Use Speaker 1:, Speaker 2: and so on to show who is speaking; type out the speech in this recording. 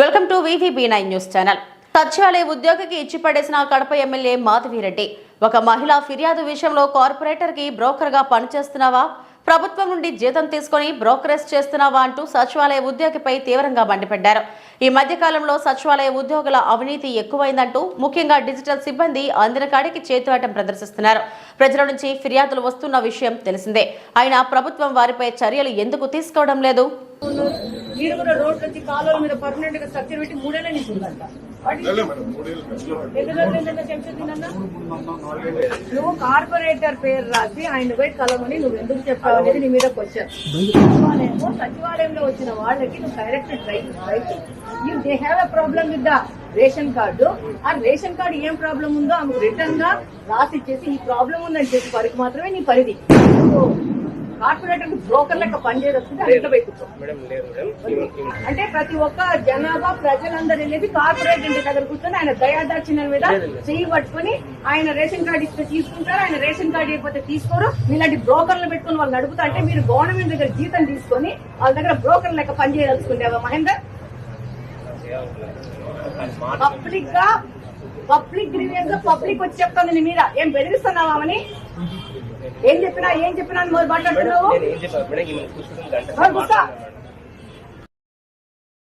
Speaker 1: Welcome to VVB nine news channel. సచివాలయ ఉద్యోగికి ఇచ్చిపడేసిన Kadapa MLA Madhavi Reddy. ఒక మహిళా ఫిర్యాదు విషయంలో కార్పొరేటర్కి బ్రోకర్గా పనిచేస్తున్నావా? ప్రభుత్వం నుండి జీతం తీసుకొని బ్రోకరేజ్ చేస్తున్నావా అంటూ సచివాలయ ఉద్యోగిపై తీవ్రంగా మండిపడ్డారు. ఈ మధ్యకాలంలో సచివాలయ ఉద్యోగుల అవినీతి ఎక్కువైందంటూ ముఖ్యంగా డిజిటల్ సిబ్బంది అందిన కాడికి చేతువాటం ప్రదర్శిస్తున్నారు. ప్రజల నుంచి ఫిర్యాదులు వస్తున్న విషయం తెలిసిందే. అయినా ప్రభుత్వం వారిపై చర్యలు ఎందుకు తీసుకోవడం లేదు?
Speaker 2: మీరు కూడా రోడ్ వచ్చి కాలువల మీద పర్మనెంట్గా స్ట్రక్చర్ పెట్టి మూడేళ్ళ నుంచి ఉందంట? నువ్వు కార్పొరేటర్ పేరు రాసి ఆయన పోయి కలవని నువ్వు ఎందుకు చెప్పావు అనేది నీ మీద క్వశ్చన్ సచివాలయంలో సచివాలయంలో వచ్చిన వాళ్ళకి నువ్వు direct right right you they have a problem with the ration card ఆ రేషన్ కార్డు ఏం ప్రాబ్లం ఉందో ఆమెకు రిటర్న్గా రాసి ఇచ్చేసి ఈ ప్రాబ్లం ఉందని చెప్పి వరకు మాత్రమే నీ పరిధి. కార్పొరేటర్ బ్రోకర్ లెక్క పెట్టుకో అంటే ప్రతి ఒక్క జనాభా ప్రజలందరూ వెళ్ళేది కార్పొరేట్ ఇంటి దగ్గర కూర్చొని ఆయన దయాదాచిన మీద చెయ్యి పట్టుకుని ఆయన రేషన్ కార్డు ఇస్తే తీసుకుంటారు ఆయన రేషన్ కార్డు ఇవ్వకపోతే తీసుకోరు. ఇలాంటి బ్రోకర్లు పెట్టుకుని వాళ్ళు నడుపుతా అంటే మీరు గవర్నమెంట్ దగ్గర జీతం తీసుకొని వాళ్ళ దగ్గర బ్రోకర్ లెక్క పనిచేయదలుచుకుంటావా మహేందర్? పబ్లిక్గా పబ్లిక్ గ్రీవియన్స్ పబ్లిక్ వచ్చి చెప్తుంది నీ మీద. ఏం బెదిరిస్తున్నావా అని ఏం చెప్పినా ఏం చెప్పినా
Speaker 3: మేడం
Speaker 2: మాట్లాడుతున్నావు